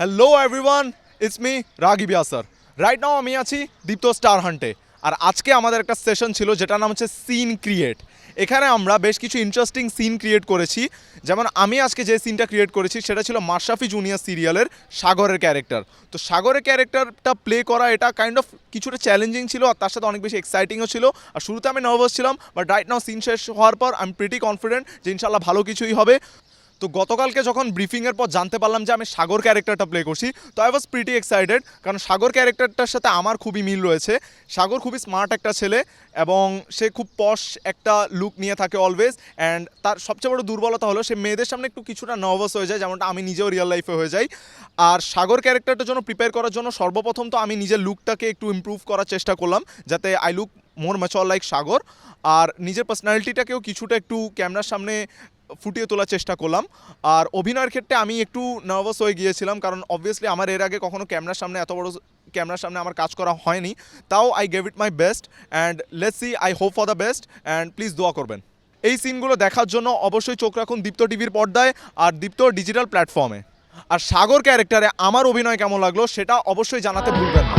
Hello everyone it's me Ragib Yasar right now আমি আছি দীপ্ত star হান্টে আর আজকে আমাদের একটা সেশন ছিল, যেটার নাম হচ্ছে সিন ক্রিয়েট এখানে আমরা বেশ কিছু ইন্টারেস্টিং সিন ক্রিয়েট করেছি। যেমন আমি আজকে যে সিনটা ক্রিয়েট করেছি, সেটা ছিল মাশরাফি জুনিয়র সিরিয়ালের সাগরের ক্যারেক্টার তো সাগরের ক্যারেক্টারটা প্লে করা এটা কাইন্ড অফ কিছুটা চ্যালেঞ্জিং ছিল, আর তার সাথে অনেক বেশি এক্সাইটিংও ছিল। আর শুরুতে আমি নার্ভাস ছিলাম বাট রাইট নাও সিন শেষ হওয়ার পর আই এম প্রিটি কনফিডেন্ট যে ইনশাল্লাহ ভালো কিছুই হবে। তো গতকালকে যখন ব্রিফিংয়ের পর জানতে পারলাম যে আমি সাগর ক্যারেক্টারটা প্লে করছি, তো আই ওয়াজ প্রিটি এক্সাইটেড কারণ সাগর ক্যারেক্টারটার সাথে আমার খুবই মিল রয়েছে। সাগর খুবই স্মার্ট একটা ছেলে এবং সে খুব পশ একটা লুক নিয়ে থাকে অলওয়েজ অ্যান্ড তার সবচেয়ে বড় দুর্বলতা হলো সে মেয়েদের সামনে একটু কিছুটা নার্ভাস হয়ে যায়, যেমনটা আমি নিজেও রিয়েল লাইফে হয়ে যাই। আর সাগর ক্যারেক্টারটার জন্য প্রিপেয়ার করার জন্য সর্বপ্রথম তো আমি নিজের লুকটাকে একটু ইমপ্রুভ করার চেষ্টা করলাম, যাতে I look more macho like Sagar. আর নিজের পার্সোনালিটিটাকেও কিছুটা একটু ক্যামেরার সামনে ফুটিয়ে তোলার চেষ্টা করলাম। আর অভিনয়ের ক্ষেত্রে আমি একটু নার্ভাস হয়ে গিয়েছিলাম, কারণ অবভিয়াসলি আমার এর আগে কখনো ক্যামেরার সামনে এত বড় ক্যামেরার সামনে আমার কাজ করা হয়নি। তাও I gave it my best and let's see I hope for the best and please দোয়া করবেন। এই সিনগুলো দেখার জন্য অবশ্যই চোখ রাখুন দীপ্ত টিভির পর্দায় আর দীপ্ত ডিজিটাল প্ল্যাটফর্মে আর সাগর ক্যারেক্টারে আমার অভিনয় কেমন লাগল সেটা অবশ্যই জানাতে ভুলবেন না।